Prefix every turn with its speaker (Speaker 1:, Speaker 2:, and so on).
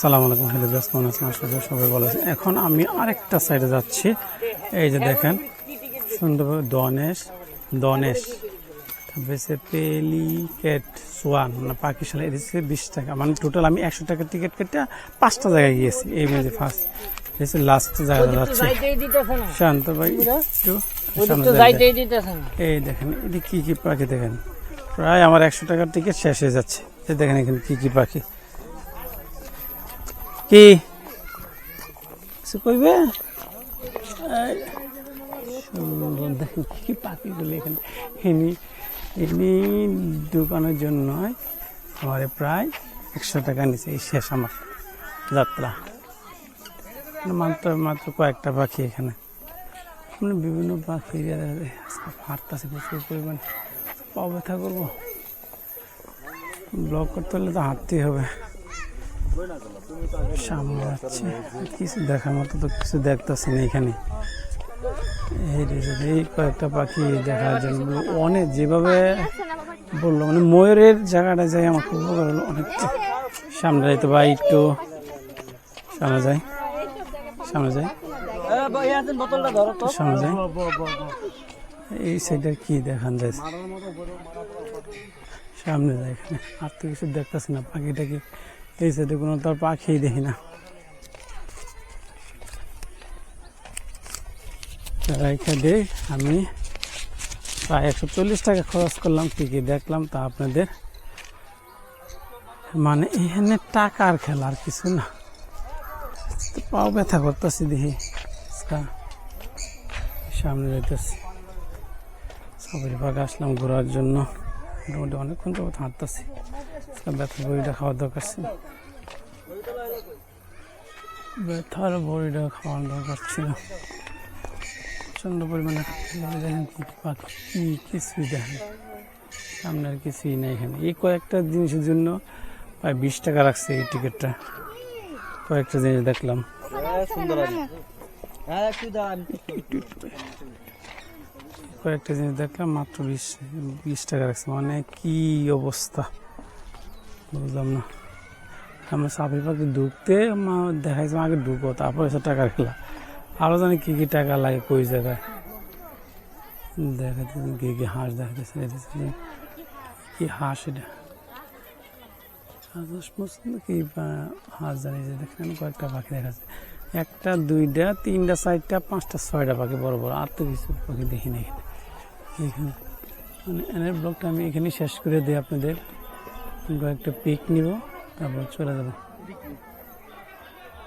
Speaker 1: সালাম আলাইকুম হ্যালো ব্যাস কেমন আছেন? করি সবাই ভালো আছে এখন আমি আরেকটা সাইডে যাচ্ছি। এই যে দেখেন সুন্দর দনেশ দনেশ তারপরে পেলিকেট সোয়ান মানে পাকিস্তান এটা হচ্ছে বিশ টাকা মানে টোটাল আমি একশো টাকার টিকিট কেটে পাঁচটা জায়গায় গিয়েছি। এই মেঝে ফার্স্ট হচ্ছে লাস্ট জায়গাটা যাচ্ছে। শান্ত ভাই একটু এই দেখেন এটি কী কী পাখি দেখেন? প্রায় আমার একশো টাকার টিকিট শেষ হয়ে যাচ্ছে। এই দেখেন এখানে কী কী পাখি। কি? কিছু কইবে? দেখেন কি কি পাখিগুলো এখানে। এনি এনি দোকানের জন্য আমার প্রায় একশো টাকা নিচে এই শেষ আমার যাত্রা। মাত্র মাত্র কয়েকটা পাখি এখানে। মানে বিভিন্ন পাখি হাঁটতেছে, প্রচুর পরিমাণে। পা করব। ব্লগ করতে হলে তো হাঁটতেই হবে। সামনে যাচ্ছে কিছু দেখার মতো তো কিছু দেখতেছি না এখানে। এই কয়েকটা পাখি দেখার জন্য অনেক যেভাবে বলল মানে ময়ূরের জায়গাটা যাই আমার খুব হলো অনেক। সামনে যাইতে বা একটু সামনে যাই সামনে যাই। সামনে যাই। এই সাইডে কি দেখান যায়? সামনে যায় এখানে। আর তো কিছু দেখতেছি না, পাখিটাকে এই সাইডে কোনো তার পাখি দেখি না। আমি প্রায় একশো চল্লিশ টাকা খরচ করলাম, কি কি দেখলাম তা আপনাদের। মানে এখানে টাকার খেলা আর কিছু না। পাও ব্যথা করতেছি দেখি সামনে যাইতেছি। সবাই পাকে আসলাম ঘোরার জন্য। মোটামুটি অনেকক্ষণ তো হাঁটতেছি। ব্যথার বড়িটা খাওয়ার দরকার ছিল। ব্যথার বড়িটা খাওয়ার দরকার ছিল। প্রচণ্ড পরিমাণে দেখেন কি পাখি কিছুই দেখেন। আর কিছুই নেই এখানে। এই কয়েকটা জিনিসের জন্য প্রায় বিশ টাকা রাখছে এই টিকিটটা। কয়েকটা জিনিস দেখলাম।
Speaker 2: সুন্দর আছে হ্যাঁ একটু দাম
Speaker 1: কয়েকটা জিনিস দেখলাম, মাত্র বিশ বিশ টাকা রাখছে। মানে কি অবস্থা? বুঝলাম না। আমরা সাপের পাখি ঢুকতে দেখাইছে আগে ঢুকো, তারপর এসে টাকা খেলা আরও জানি কী কী টাকা লাগে কই জায়গায়। দেখাতে কি কি হাঁস দেখাতেছে কি হাঁস এটা। হাঁস কি? হাঁস জানি যে দেখেন কয়েকটা পাখি দেখাচ্ছে। একটা, দুইটা, তিনটা, চারটা, পাঁচটা, ছয়টা পাখি, বড় বড়। আর তো কিছু পাখি দেখি না এখানে। এখানে মানে এনের ব্লগটা আমি এখানেই শেষ করে দিই আপনাদের। কয়েকটা পিক নিব, তারপর চলে যাব।